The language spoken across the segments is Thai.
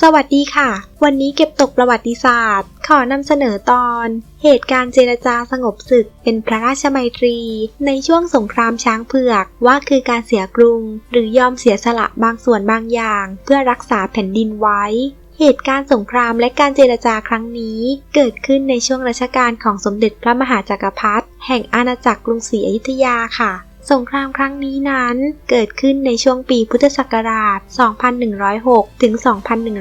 สวัสดีค่ะ วันนี้เก็บตกประวัติศาสตร์ ขอนำเสนอตอน เหตุการณ์เจรจาสงบศึกเป็นพระราชมัยตรี ในช่วงสงครามช้างเผือกว่าคือการเสียกรุง หรือยอมเสียสละบางส่วนบางอย่าง เพื่อรักษาแผ่นดินไว้ เหตุการณ์สงครามและการเจรจาครั้งนี้ เกิดขึ้นในช่วงรัชกาลของสมเด็จพระมหาจักรพรรดิแห่งอาณาจักรกรุงศรีอยุธยาค่ะ สงครามครั้งนี้นั้นเกิดขึ้นในช่วงปีพุทธศักราช 2106 ถึง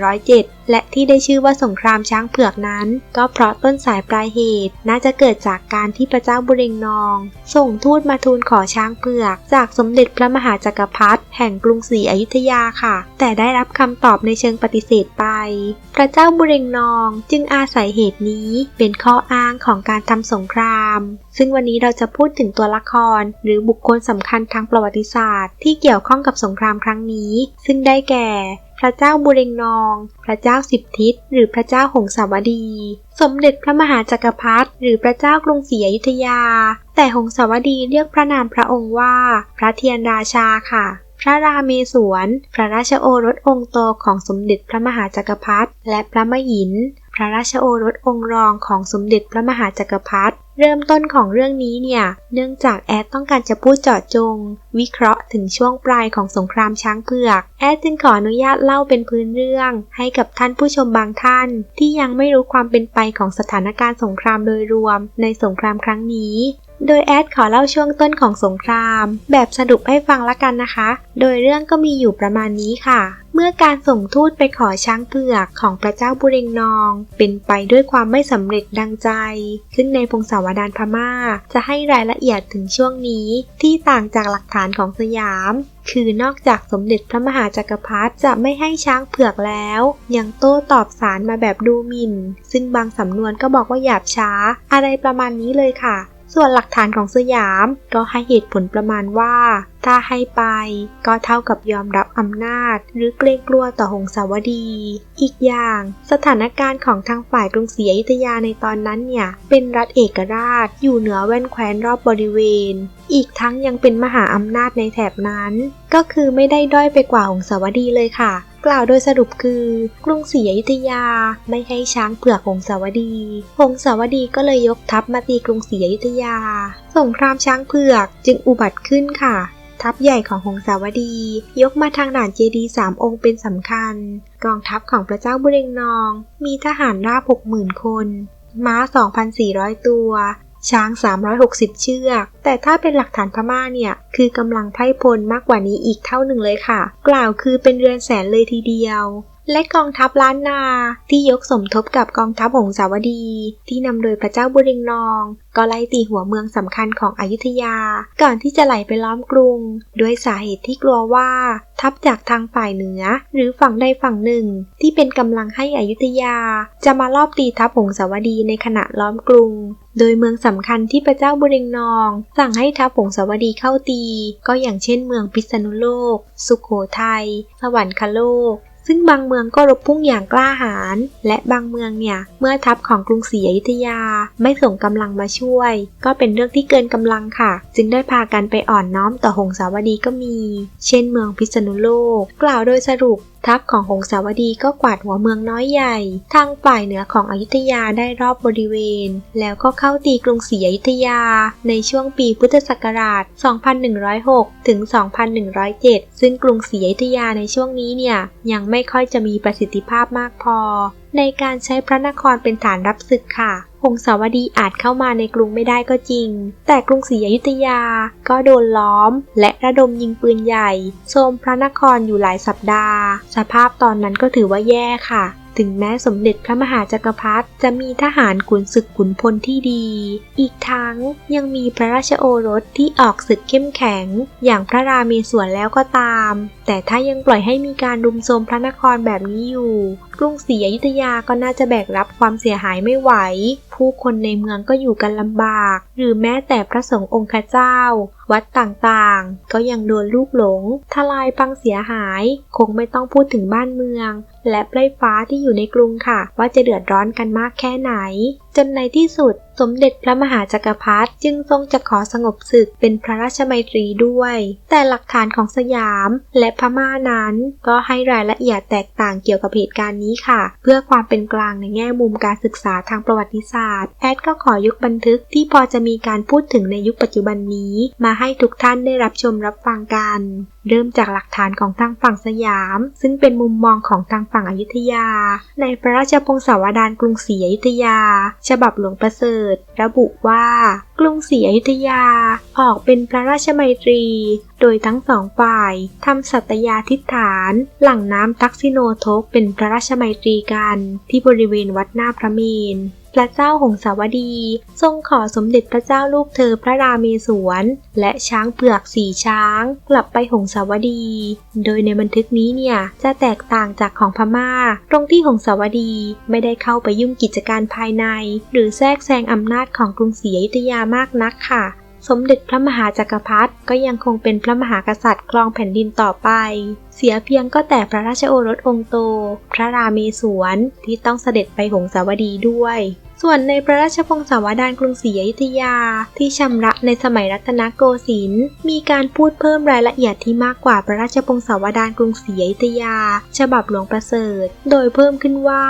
2107 และที่ได้ชื่อว่าสงครามช้างเผือกนั้น ก็เพราะต้นสายปลายเหตุน่าจะเกิดจากการที่พระเจ้าบุเรงนอง ส่งทูตมาทูลขอช้างเผือก จากสมเด็จพระมหาจักรพรรดิแห่งกรุงศรีอยุธยาค่ะ แต่ได้รับคำตอบในเชิงปฏิเสธไป พระเจ้าบุเรงนองจึงอาศัยเหตุนี้เป็นข้ออ้างของการทำสงคราม ซึ่งวันนี้เราจะพูดถึงตัวละคร หรือบุคคลสำคัญทางประวัติศาสตร์ ที่เกี่ยวข้องกับสงครามครั้งนี้ ซึ่งได้แก่ พระเจ้าบุเรงนอง พระเจ้าสิบทิศ หรือพระเจ้าหงสาวดี สมเด็จพระมหาจักรพรรดิหรือพระเจ้ากรุงศรีอยุธยา แต่หงสาวดีเรียกพระนามพระองค์ว่า พระเทียนราชาค่ะพระราเมศวร พระราชโอรสองค์โตของสมเด็จพระมหาจักรพรรดิ และพระมหิน พระราชโอรสองค์รองของสมเด็จพระมหาจักรพรรดิ เริ่มต้นของเรื่องนี้เนี่ย เนื่องจากแอดต้องการจะพูดเจาะจง วิเคราะห์ถึงช่วงปลายของสงครามช้างเผือก แอดจึงขออนุญาตเล่าเป็นพื้นเรื่อง ให้กับท่านผู้ชมบางท่าน ที่ยังไม่รู้ความเป็นไปของสถานการณ์สงครามโดยรวมในสงครามครั้งนี้ โดยแอดขอเล่าช่วงต้นของสงคราม แบบสรุปให้ฟังละกันนะคะ โดยเรื่องก็มีอยู่ประมาณนี้ค่ะ เมื่อการส่งทูตไปขอช้างเผือกของพระเจ้าบุเรงนอง เป็นไปด้วยความไม่สำเร็จดังใจ ซึ่งในพงศาวดารพม่า จะให้รายละเอียดถึงช่วงนี้ที่ต่างจากหลักฐานของสยาม คือนอกจากสมเด็จพระมหาจักรพรรดิจะไม่ให้ช้างเผือกแล้ว ยังโต้ตอบสารมาแบบดูหมิ่น ซึ่งบางสำนวนก็บอกว่าหยาบช้า อะไรประมาณนี้เลยค่ะ ส่วนหลักฐานของสยามก็ให้เหตุผลประมาณว่า ถ้าให้ไปก็เท่ากับยอมรับอำนาจ หรือเกรงกลัวต่อหงสาวดี อีกอย่างสถานการณ์ของทางฝ่ายกรุงศรีอยุธยาในตอนนั้นเนี่ย เป็นรัฐเอกราช อยู่เหนือแว่นแคว้นรอบบริเวณ อีกทั้งยังเป็นมหาอำนาจในแถบนั้น ก็คือไม่ได้ด้อยไปกว่าหงสาวดีเลยค่ะ กล่าวโดยสรุปคือกรุงศรีอยุธยาไม่ให้ช้างเผือกหงสาวดี หงสาวดีก็เลยยกทัพมาตีกรุงศรีอยุธยา สงครามช้างเผือกจึงอุบัติขึ้นค่ะทัพใหญ่ของหงสาวดี ยกมาทางด่านเจดีสามองค์เป็นสำคัญ กองทัพของพระเจ้าบุเรงนอง มีทหารราบ60,000คน ม้า 2,400 ตัว ช้าง 360 เชือก แต่ถ้าเป็นหลักฐานพม่าเนี่ย คือกำลังไพร่พลมากกว่านี้อีกเท่าหนึ่งเลยค่ะ กล่าวคือเป็นเรือนแสนเลยทีเดียว และกองทัพล้านนาที่ยกสมทบกับกองทัพหงสาวดี ที่นำโดยพระเจ้าบุเรงนอง ก็ไล่ตีหัวเมืองสำคัญของอยุธยา ก่อนที่จะไหลไปล้อมกรุง ด้วยสาเหตุที่กลัวว่า ทัพจากทางฝ่ายเหนือ หรือฝั่งใดฝั่งหนึ่ง ที่เป็นกำลังให้อยุธยา จะมาลอบตีทัพหงสาวดีในขณะล้อมกรุง โดยเมืองสำคัญที่พระเจ้าบุเรงนอง สั่งให้ทัพหงสาวดีเข้าตี ก็อย่างเช่นเมืองพิษณุโลก สุขโขทัยสวรรคโลก ซึ่งบางเมืองก็รบพุ่งอย่างกล้าหาญ และบางเมืองเนี่ย เมื่อทัพของกรุงศรีอยุธยาไม่ส่งกำลังมาช่วย ก็เป็นเรื่องที่เกินกำลังค่ะ จึงได้พากันไปอ่อนน้อมต่อหงสาวดีก็มี เช่นเมืองพิษณุโลก กล่าวโดยสรุป ทัพของหงสาวดีก็กวาดหัวเมืองน้อยใหญ่ ทางฝ่ายเหนือของอยุธยาได้รอบบริเวณ แล้วก็เข้าตีกรุงศรีอยุธยา ในช่วงปีพุทธศักราช 2106 ถึง 2107 ซึ่งกรุงศรีอยุธยาในช่วงนี้เนี่ยยังไม่ค่อยจะมีประสิทธิภาพมากพอ ในการใช้พระนครเป็นฐานรับศึกค่ะ งสาวดีอาจเข้ามาในกรุงไม่ได้ก็จริง แต่กรุงศรีอยุธยาก็โดนล้อม และระดมยิงปืนใหญ่โจมพระนครอยู่หลายสัปดาห์ สภาพตอนนั้นก็ถือว่าแย่ค่ะ ถึงแม้สมเด็จพระมหาจักรพรรดิจะมีทหารขุนศึกขุนพลที่ดี อีกทั้งยังมีพระราชโอรสที่ออกศึกเข้มแข็ง อย่างพระราเมศวรแล้วก็ตาม แต่ถ้ายังปล่อยให้มีการรุมโทรมพระนครแบบนี้อยู่ กรุงศรีอยุธยาก็น่าจะแบกรับความเสียหายไม่ไหว ผู้คนในเมืองก็อยู่กันลำบาก หรือแม้แต่พระสงฆ์องค์เจ้า วัดต่างๆ ก็ยังโดนลูกหลง ทลายพังเสียหาย คงไม่ต้องพูดถึงบ้านเมือง และไพร่ฟ้าที่อยู่ในกรุงค่ะ ว่าจะเดือดร้อนกันมากแค่ไหน จนในที่สุดสมเด็จพระมหาจักรพรรดิจึงทรงจะขอสงบศึกเป็นพระราชมัยตรีด้วย แต่หลักฐานของสยามและพม่านั้น ก็ให้รายละเอียดแตกต่างเกี่ยวกับเหตุการณ์นี้ค่ะ เพื่อความเป็นกลางในแง่มุมการศึกษาทางประวัติศาสตร์แอดก็ขอยกบันทึกที่พอจะมีการพูดถึงในยุคปัจจุบันนี้ มาให้ทุกท่านได้รับชมรับฟังกัน เริ่มจากหลักฐานของทางฝั่งสยาม ซึ่งเป็นมุมมองของทางฝั่งอยุธยา ในพระราชพงศาวดารกรุงศรีอยุธยาฉบับหลวงประเสริฐ ระบุว่า กรุงศรีอยุธยาออกเป็นพระราชมัยตรีโดยทั้งสองฝ่ายทำสัตยาธิษฐาน หลังน้ำทักษิโนทกเป็นพระราชมัยตรีกันที่บริเวณวัดหน้าพระเมรุพระเจ้าหงสาวดี ทรงขอสมเด็จพระเจ้าลูกเธอพระราเมศวร และช้างเผือกสี่ช้าง กลับไปหงสาวดี โดยในบันทึกนี้เนี่ยจะแตกต่างจากของพม่า ตรงที่หงสาวดีไม่ได้เข้าไปยุ่งกิจการภายใน หรือแทรกแซงอำนาจของกรุงศรีอยุธยามากนักค่ะ สมเด็จพระมหาจักรพรรดิก็ยังคงเป็นพระมหากษัตริย์ครองแผ่นดินต่อไป เสียเพียงก็แต่พระราชโอรสองค์โต พระราเมศวรที่ต้องเสด็จไปหงสาวดีด้วย ส่วนในพระราชพงศาวดารกรุงศรีอยุธยา ที่ชำระในสมัยรัตนโกสินทร์มีการพูดเพิ่มรายละเอียดที่มากกว่าพระราชพงศาวดารกรุงศรีอยุธยา ฉบับหลวงประเสริฐ โดยเพิ่มขึ้นว่า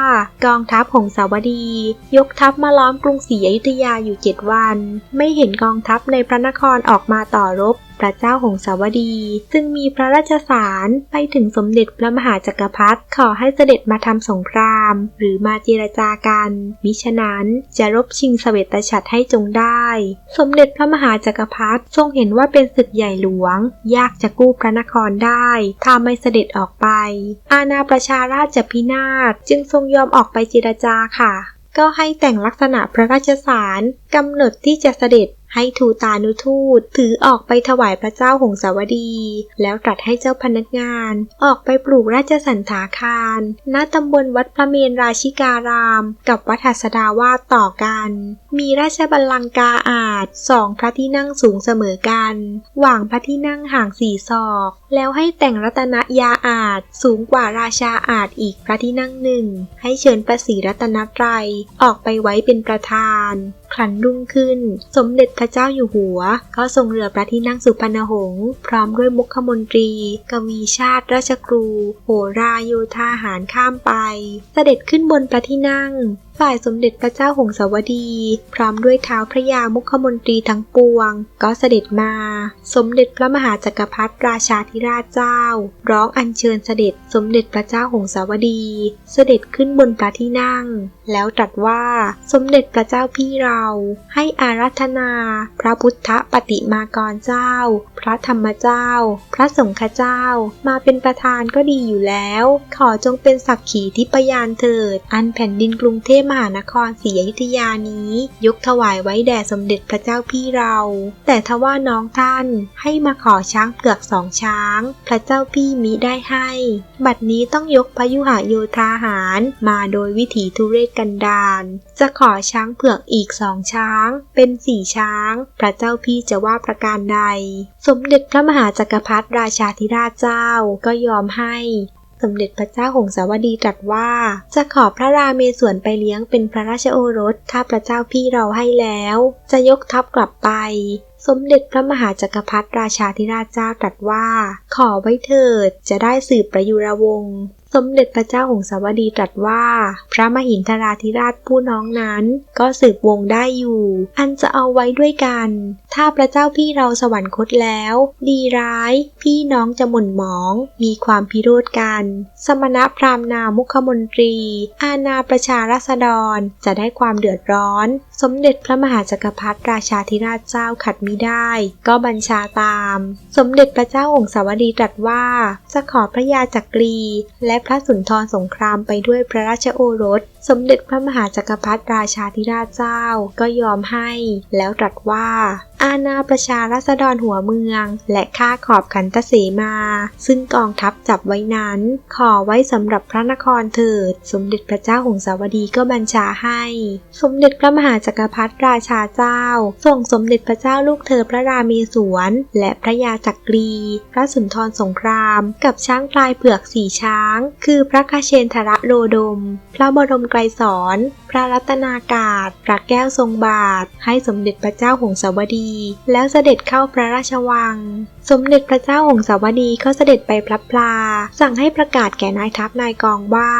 กองทัพหงสาวดี ยกทัพมาล้อมกรุงศรีอยุธยาอยู่เจ็ดวัน ไม่เห็นกองทัพในพระนครออกมาต่อรบพระเจ้าหงสาวดี จึงมีพระราชสารไปถึงสมเด็จพระมหาจักรพรรดิขอให้เสด็จมาทำสงคราม หรือมาเจรจากัน มิฉะนั้นจะรบชิงสเสวตฉัตรให้จงได้ สมเด็จพระมหาจักรพรรดิทรงเห็นว่าเป็นศึกใหญ่หลวง ยากจะกู้พระนครได้ ถ้าไม่เสด็จออกไป อาณาประชาราชจะพินาศจึงทรงยอมออกไปเจรจาค่ะ ก็ให้แต่งลักษณะพระราชสารกำหนดที่จะเสด็จให้ทูตานุทูตถือออกไปถวายพระเจ้าหงสาวดี แล้วตรัสให้เจ้าพนักงาน ออกไปปลูกราชสันถาคาร ณตำบลวัดพระเมรราชิการาม กับวัดหัสดาวาสต่อกัน มีราชบัลลังก์กาอาจสองพระที่นั่งสูงเสมอกันวางพระที่นั่งห่างสี่ศอก แล้วให้แต่งรัตนยาอาจสูงกว่าราชาอาจอีกพระที่นั่งหนึ่ง ให้เชิญประสีรัตนตรัยออกไปไว้เป็นประธาน ครั้นรุ่งขึ้น สมเด็จพระเจ้าอยู่หัว ก็ทรงเรือพระที่นั่งสุพรรณหงษ์พร้อมด้วยมุขมนตรี กวีชาติราชครู โหราโยธาหารข้ามไป เสด็จขึ้นบนพระที่นั่ง ฝ่ายสมเด็จพระเจ้าหงสาวดี พร้อมด้วยเท้าพระยามุขมนตรีทั้งปวง ก็เสด็จมา สมเด็จพระมหาจักรพรรดิราชาธิราชเจ้า ร้องอัญเชิญเสด็จสมเด็จพระเจ้าหงสาวดี เสด็จขึ้นบนพระที่นั่ง แล้วตรัสว่าสมเด็จพระเจ้าพี่เราให้อารัธนา พระพุทธปฏิมากรเจ้า พระธรรมเจ้า พระสงฆ์เจ้า มาเป็นประธานก็ดีอยู่แล้ว ขอจงเป็นสักขีทิพยานเถิด อันแผ่นดินกรุงเทพมหานครศรีอยุธยานี้ยกถวายไว้แด่สมเด็จพระเจ้าพี่เรา แต่ทว่าน้องท่านให้มาขอช้างเผือกสองช้าง พระเจ้าพี่มิได้ให้ บัดนี้ต้องยกพยุหโยธาหารมาโดยวิถีทุเรศกันดารจะขอช้างเผือกอีกสองช้าง เป็นสี่ช้าง พระเจ้าพี่จะว่าประการใด สมเด็จพระมหาจักรพรรดิราชาธิราชเจ้าก็ยอมให้ สมเด็จพระเจ้าหงสาวดีตรัสว่า จะขอพระราเมศวรไปเลี้ยงเป็นพระราชโอรสถ้าพระเจ้าพี่เราให้แล้ว จะยกทัพกลับไป สมเด็จพระมหาจักรพรรดิราชาธิราชเจ้าตรัสว่า ขอไว้เถิด จะได้สืบประยุรวงศ์ สมเด็จพระเจ้าหงสาวดีตรัสว่า พระมหินทราธิราชผู้น้องนั้น ก็สืบวงได้อยู่ อันจะเอาไว้ด้วยกัน ถ้าพระเจ้าพี่เราสวรรคตแล้ว ดีร้าย พี่น้องจะหม่นหมอง มีความพิโรธกัน สมณพราหมณ์นามุขมนตรี อาณาประชารัษฎรจะได้ความเดือดร้อน สมเด็จพระมหาจักรพรรดิราชาธิราชเจ้าขัดมิได้ ก็บัญชาตาม สมเด็จพระเจ้าหงสาวดีตรัสว่า จะขอพระยาจักรีและพระสุนทรสงครามไปด้วยพระราชโอรส สมเด็จพระมหาจักรพรรดิราชาธิราชเจ้าก็ยอมให้ แล้วตรัสว่า อาณาประชารัษฎรหัวเมือง และข้าขอบขันตเสมา ซึ่งกองทัพจับไว้นั้น ขอไว้สำหรับพระนครเถิด สมเด็จพระเจ้าหงสาวดีก็บัญชาให้ สมเด็จพระมหาจักรพรรดิราชาเจ้า ส่งสมเด็จพระเจ้าลูกเธอพระราเมศวรและพระยาจักรี พระสุนทรสงคราม กับช้างพลายเผือกสี่ช้าง คือพระคาเชนทระโรดม พระบรมกกลสอน พระรัตนากาศ พระแก้วทรงบาท ให้สมเด็จพระเจ้าหงสาวดี แล้วเสด็จเข้าพระราชวัง สมเด็จพระเจ้าหงสาวดีก็เสด็จไปพลับพลา สั่งให้ประกาศแก่นายทัพนายกองว่า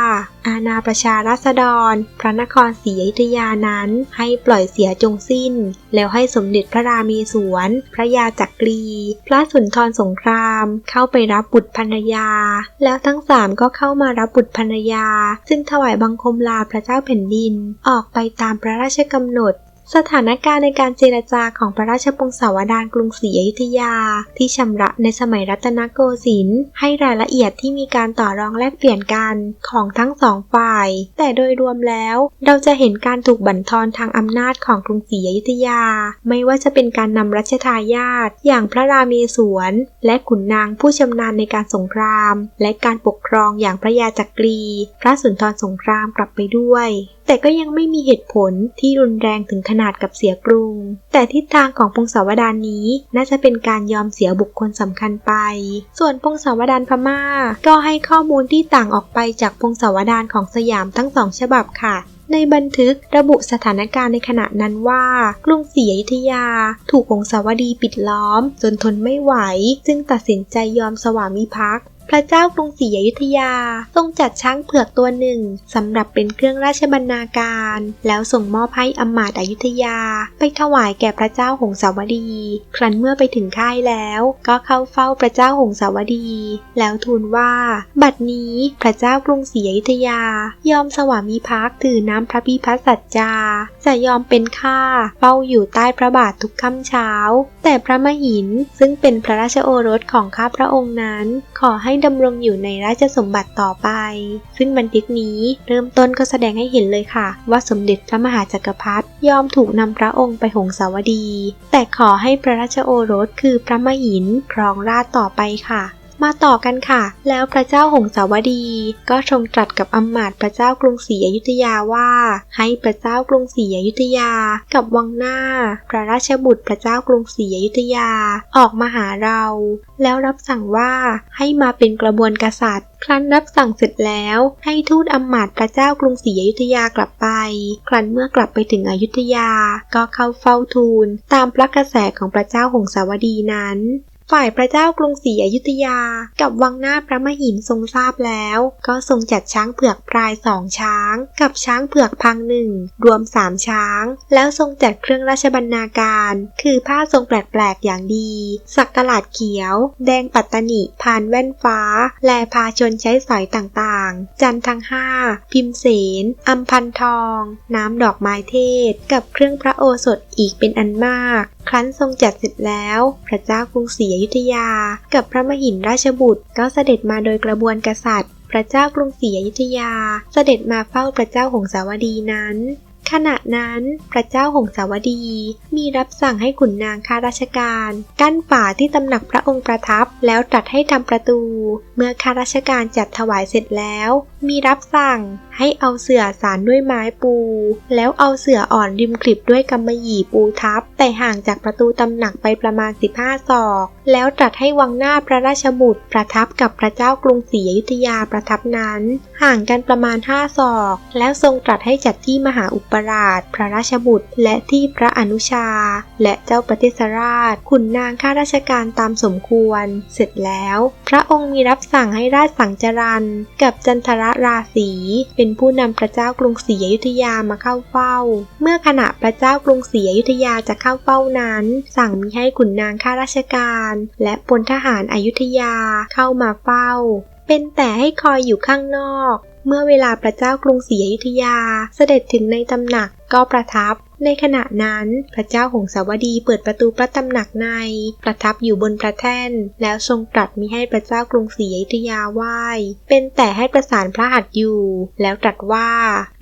อาณาประชารัษฎร พระนครศรีอยุธยานั้นให้ปล่อยเสียจงสิ้น แล้วให้สมเด็จพระรามีสวน พระยาจักรี พระสุนทรสงคราม เข้าไปรับบุตรภรรยา แล้วทั้งสามก็เข้ามารับบุตรภรรยา ซึ่งถวายบังคมลาพระเจ้าแผ่นดิน ออกไปตามพระราชกำหนด สถานการณ์ในการเจรจาของพระราชพงศาวดารกรุงศรีอยุธยา ที่ชำระในสมัยรัตนโกสินทร์ให้รายละเอียดที่มีการต่อรองแลกเปลี่ยนกันของทั้งสองฝ่าย แต่โดยรวมแล้วเราจะเห็นการถูกบั่นทอนทางอำนาจของกรุงศรีอยุธยา ไม่ว่าจะเป็นการนำรัชทายาทอย่างพระราเมศวรและขุนนางผู้ชำนาญในการสงคราม และการปกครองอย่างพระยาจักรี พระสุนทรสงครามกลับไปด้วย แต่ก็ยังไม่มีเหตุผลที่รุนแรงถึงขนาดกับเสียกรุง แต่ทิศทางของพงศาวดารนี้น่าจะเป็นการยอมเสียบุคคลสำคัญไป ส่วนพงศาวดารพม่า ก็ให้ข้อมูลที่ต่างออกไปจากพงศาวดารของสยามทั้งสองฉบับค่ะในบันทึกระบุสถานการณ์ในขณะนั้นว่า กรุงศรีอยุธยา ถูกพงศาวดีปิดล้อม จนทนไม่ไหว จึงตัดสินใจยอมสวามิภักดิ์ พระเจ้ากรุงศรีอยุธยา ทรงจัดช้างเผือกตัวหนึ่งสำหรับเป็นเครื่องราชบรรณาการ แล้วส่งมอบให้อมาตย์อยุธยา ไปถวายแก่พระเจ้าหงสาวดี ครั้นเมื่อไปถึงค่ายแล้ว ก็เข้าเฝ้าพระเจ้าหงสาวดี แล้วทูลว่า บัดนี้พระเจ้ากรุงศรีอยุธยา ยอมสวามิภักดิ์ถือน้ำพระพิพัฒสัจจา จะยอมเป็นข้าเฝ้าอยู่ใต้พระบาททุกค่ำเช้า แต่พระมหินซึ่งเป็นพระราชโอรสของข้าพระองค์นั้น ขอให้ดำรงอยู่ในราชสมบัติต่อไป ซึ่งบันทึกนี้เริ่มต้นก็แสดงให้เห็นเลยค่ะ ว่าสมเด็จพระมหาจักรพรรดิยอมถูกนำพระองค์ไปหงสาวดี แต่ขอให้พระราชโอรสคือพระมหินครองราชต่อไปค่ะ มาต่อกันค่ะ แล้วพระเจ้าหงสาวดี ก็ทรงตรัสกับอำมาตย์พระเจ้ากรุงศรีอยุธยาว่า ให้พระเจ้ากรุงศรีอยุธยา กับวังหน้า พระราชบุตรพระเจ้ากรุงศรีอยุธยาออกมาหาเรา แล้วรับสั่งว่าให้มาเป็นกระบวนกษัตริย์ ครั้นรับสั่งเสร็จแล้ว ให้ทูตอำมาตย์พระเจ้ากรุงศรีอยุธยากลับไป ครั้นเมื่อกลับไปถึงอยุธยาก็เข้าเฝ้าทูล ตามพระกระแสของพระเจ้าหงสาวดีนั้น ฝ่ายพระเจ้ากรุงศรีอยุธยา กับวังหน้าพระมหินทรงทราบแล้ว ก็ทรงจัดช้างเผือกพรายสองช้าง กับช้างเผือกพังหนึ่งรวมสามช้าง แล้วทรงจัดเครื่องราชบรรณาการ คือผ้าทรงแปลกๆอย่างดี สักกลาดเขียว แดงปัตตนิพานแว่นฟ้า แลพาชนใช้สอยต่างๆ จันทร์ทั้งห้าพิมเสนอัมพันทอง น้ำดอกไม้เทศ กับเครื่องพระโอสถอีกเป็นอันมาก ครั้นทรงจัดเสร็จแล้ว พระเจ้ากรุงศรีอยุธยา กับพระมหินราชบุตร ก็เสด็จมาโดยกระบวนกษัตริย์ พระเจ้ากรุงศรีอยุธยา เสด็จมาเฝ้าพระเจ้าหงสาวดีนั้น ขณะนั้นพระเจ้าหงสาวดีมีรับสั่งให้ขุนนางข้าราชการ กั้นฝาที่ตำหนักพระองค์ประทับแล้วตรัสให้ทำประตู เมื่อข้าราชการจัดถวายเสร็จแล้ว มีรับสั่งให้เอาเสื่อสารด้วยไม้ปู แล้วเอาเสื่ออ่อนริมคลิปด้วยกำมะหยี่ปูทับ แต่ห่างจากประตูตำหนักไปประมาณ 15 ศอก แล้วตรัสให้วังหน้าพระราชบุตรประทับกับพระเจ้ากรุงศรีอยุธยาประทับนั้น ห่างกันประมาณ5ศอก แล้วทรงตรัสให้จัดที่มหาอุปราชพระราชบุตร และที่พระอนุชา และเจ้าปฏิสราช ขุนนางข้าราชการตามสมควร เสร็จแล้ว พระองค์มีรับสั่งให้ราชสังจรันกับจันทรราศีเป็นผู้นำพระเจ้ากรุงศรีอยุธยามาเข้าเฝ้า เมื่อขณะพระเจ้ากรุงศรีอยุธยาจะเข้าเฝ้านั้น สั่งมิให้ขุนนางข้าราชการ และพลทหารอายุธยาเข้ามาเฝ้า เป็นแต่ให้คอยอยู่ข้างนอก เมื่อเวลาพระเจ้ากรุงศรีอยุธยาเสด็จถึงในตำหนัก ก็ประทับ ในขณะนั้นพระเจ้าหงสาวดีเปิดประตูพระตำหนักใน ประทับอยู่บนพระแท่น แล้วทรงตรัสมิให้พระเจ้ากรุงศรีอยุธยาไหว้เป็นแต่ให้ประสานพระหัตถ์อยู่ แล้วตรัสว่า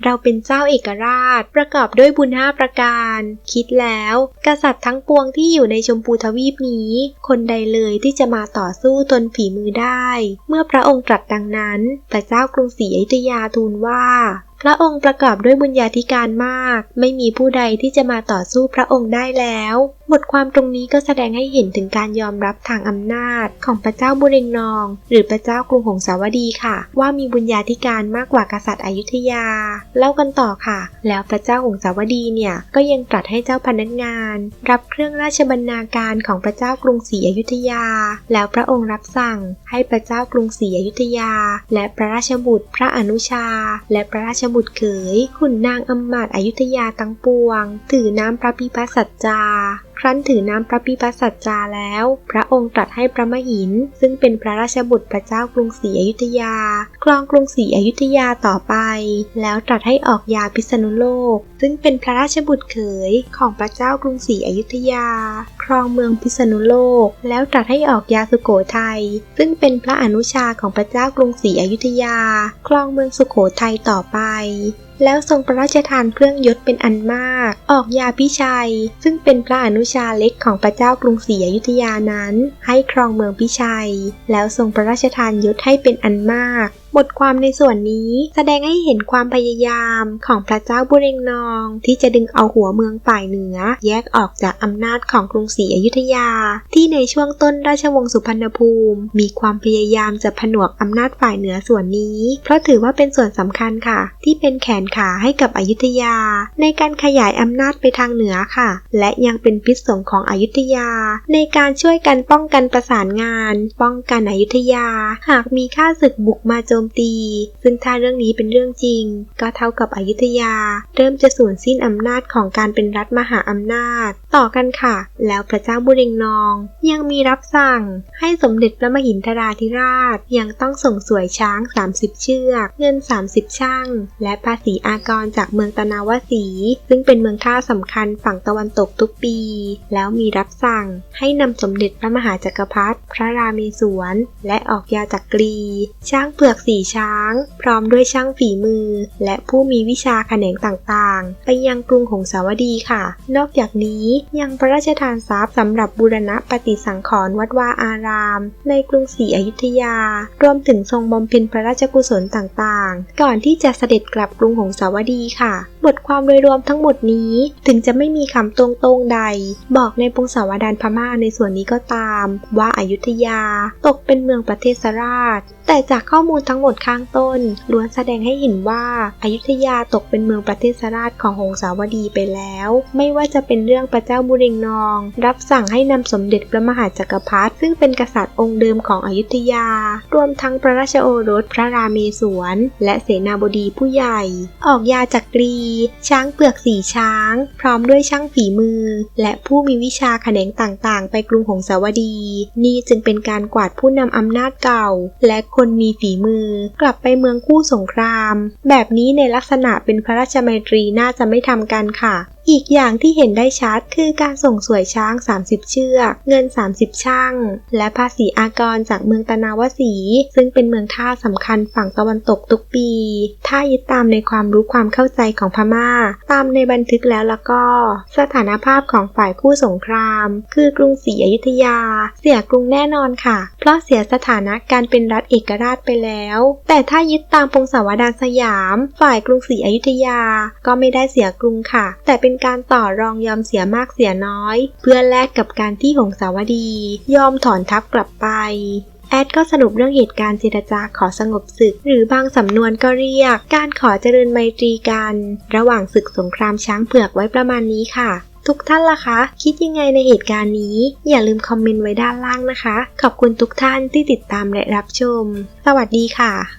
เราเป็นเจ้าเอกราช ประกอบด้วยบุญห้าประการ คิดแล้ว กษัตริย์ทั้งปวงที่อยู่ในชมพูทวีปนี้ คนใดเลยที่จะมาต่อสู้ตนฝีมือได้ เมื่อพระองค์ตรัสดังนั้น พระเจ้ากรุงศรีอยุธยาทูลว่า ระองค์ประกอบด้วยบุญญาธิการมาก ไม่มีผู้ใดที่จะมาต่อสู้พระองค์ได้แล้วบทความตรงนี้ก็แสดงให้เห็นถึงการยอมรับทางอำนาจของพระเจ้าบุเรงนอง หรือพระเจ้ากรุงหงสาวดีค่ะ ว่ามีบุญญาธิการมากกว่ากษัตริย์อยุธยา เล่ากันต่อค่ะ แล้วพระเจ้าหงสาวดีเนี่ยก็ยังตรัสให้เจ้าพนักงาน รับเครื่องราชบรรณาการของพระเจ้ากรุงศรีอยุธยา แล้วพระองค์รับสั่งให้พระเจ้ากรุงศรีอยุธยา และพระราชบุตรพระอนุชา และพระราชบุตรเขยขุนนางอำมาตอยุธยาทั้งปวง ถือน้ำพระพิพัฒสัจจารั้นถือน้ำพระพิพัสัจจาแล้ว พระองค์ตรัสให้พระมหิน ซึ่งเป็นพระราชบุตรพระเจ้ากรุงศรีอยุธยาครองกรุงศรีอยุธยาต่อไป แล้วตรัสให้ออกยาพิษณุโลก ซึ่งเป็นพระราชบุตรเขยของพระเจ้ากรุงศรีอยุธยา ครองเมืองพิษณุโลก แล้วตรัสให้ออกยาสุโขทัย ซึ่งเป็นพระอนุชาของพระเจ้ากรุงศรีอยุธยา ครองเมืองสุโขทัยต่อไปแล้วทรงพระราชทานเครื่องยศเป็นอันมาก ออกยาพิชัย ซึ่งเป็นพระอนุชาเล็กของพระเจ้ากรุงศรีอยุธยานั้น ให้ครองเมืองพิชัย แล้วทรงพระราชทานยศให้เป็นอันมาก บทความในส่วนนี้แสดงให้เห็นความพยายามของพระเจ้าบุเรงนอง ที่จะดึงเอาหัวเมืองฝ่ายเหนือ แยกออกจากอำนาจของกรุงศรีอยุธยา ที่ในช่วงต้นราชวงศ์สุพรรณภูมิ มีความพยายามจะผนวกอำนาจฝ่ายเหนือส่วนนี้ เพราะถือว่าเป็นส่วนสำคัญค่ะ ที่เป็นแขนขาให้กับอยุธยา ในการขยายอำนาจไปทางเหนือค่ะ และยังเป็นพิษสงของอยุธยา ในการช่วยกันป้องกันประสานงาน ป้องกันอยุธยา หากมีข้าศึกบุกมาโจมตี ซึ่งถ้าเรื่องนี้เป็นเรื่องจริง ก็เท่ากับอยุธยา เริ่มจะสูญสิ้นอำนาจของการเป็นรัฐมหาอำนาจ ต่อกันค่ะ แล้วพระเจ้าบุเรงนอง ยังมีรับสั่งให้สมเด็จพระมหินทราธิราช ยังต้องส่งสวยช้าง 30 เชือก เงิน 30 ช่าง และภาษีอากรจากเมืองตะนาวสี ซึ่งเป็นเมืองท่าสำคัญฝั่งตะวันตกทุกปี แล้วมีรับสั่งให้นำสมเด็จพระมหาจักรพรรดิพระราเมศวรและออกยาจักรี ช้างเผือกสีช้าง พร้อมด้วยช่างฝีมือ และผู้มีวิชาแขนงต่างๆ ไปยังกรุงของสาวดีค่ะ นอกจากนี้ยังพระราชทานทรัพย์สำหรับบูรณะปฏิสังขรณ์วัดวาอาราม ในกรุงศรีอยุธยา รวมถึงทรงบำเพ็ญพระราชกุศลต่างๆ ก่อนที่จะเสด็จกลับกรุงหงสาวดีค่ะ บทความโดยรวมทั้งหมดนี้ถึงจะไม่มีคำตรงๆใด บอกในพงศาวดารพม่าในส่วนนี้ก็ตาม ว่าอายุทยา ตกเป็นเมืองประเทศราช แต่จากข้อมูลทั้งหมดข้างต้นล้วนแสดงให้เห็นว่าอายุทยาตกเป็นเมืองประเทศราชของหงสาวดีไปแล้ว ไม่ว่าจะเป็นเรื่องพระเจ้าบุเรงนอง รับสั่งให้นำสมเด็จพระมหาจักรพรรดิซึ่งเป็นกษัตริย์องค์เดิมของอยุธยา รวมทั้งพระราชโอรสพระราเมศวรและเสนาบดีผู้ใหญ่ ออกยาจักรี ช้างเปลือกสีช้าง พร้อมด้วยช่างฝีมือ และผู้มีวิชาแขนงต่างๆ ไปกรุงหงสาวดี นี่จึงเป็นการกวาดผู้นำอำนาจเก่า และคนมีฝีมือ กลับไปเมืองคู่สงคราม แบบนี้ในลักษณะเป็นพระราชมัยตรีน่าจะไม่ทำกันค่ะ อีกอย่างที่เห็นได้ชัดคือการส่งสวยช้าง 30 เชือก เงิน 30 ช่าง และภาษีอากรจากเมืองตะนาวสี ซึ่งเป็นเมืองท่าสำคัญฝั่งตะวันตกทุกปี ถ้ายึดตามในความรู้ความเข้าใจของพม่า ตามในบันทึกแล้วแล้วก็ สถานภาพของฝ่ายคู่สงคราม คือกรุงศรีอยุธยา เสียกรุงแน่นอนค่ะ เพราะเสียสถานะการเป็นรัฐเอกราชไปแล้ว แต่ถ้ายึดตามพงศาวดารสยาม ฝ่ายกรุงศรีอยุธยา ก็ไม่ได้เสียกรุงค่ะ แต่เป็นเป็นการต่อรองยอมเสียมากเสียน้อย เพื่อแลกกับการที่หงสาวดี ยอมถอนทัพกลับไปแอดก็สรุปเรื่องเหตุการณ์เจรจาขอสงบศึก หรือบางสำนวนก็เรียก การขอเจริญไมตรีกัน ระหว่างศึกสงครามช้างเผือกไว้ประมาณนี้ค่ะ ทุกท่านล่ะคะ คิดยังไงในเหตุการณ์นี้ อย่าลืมคอมเมนต์ไว้ด้านล่างนะคะ ขอบคุณทุกท่านที่ติดตามและรับชม สวัสดีค่ะ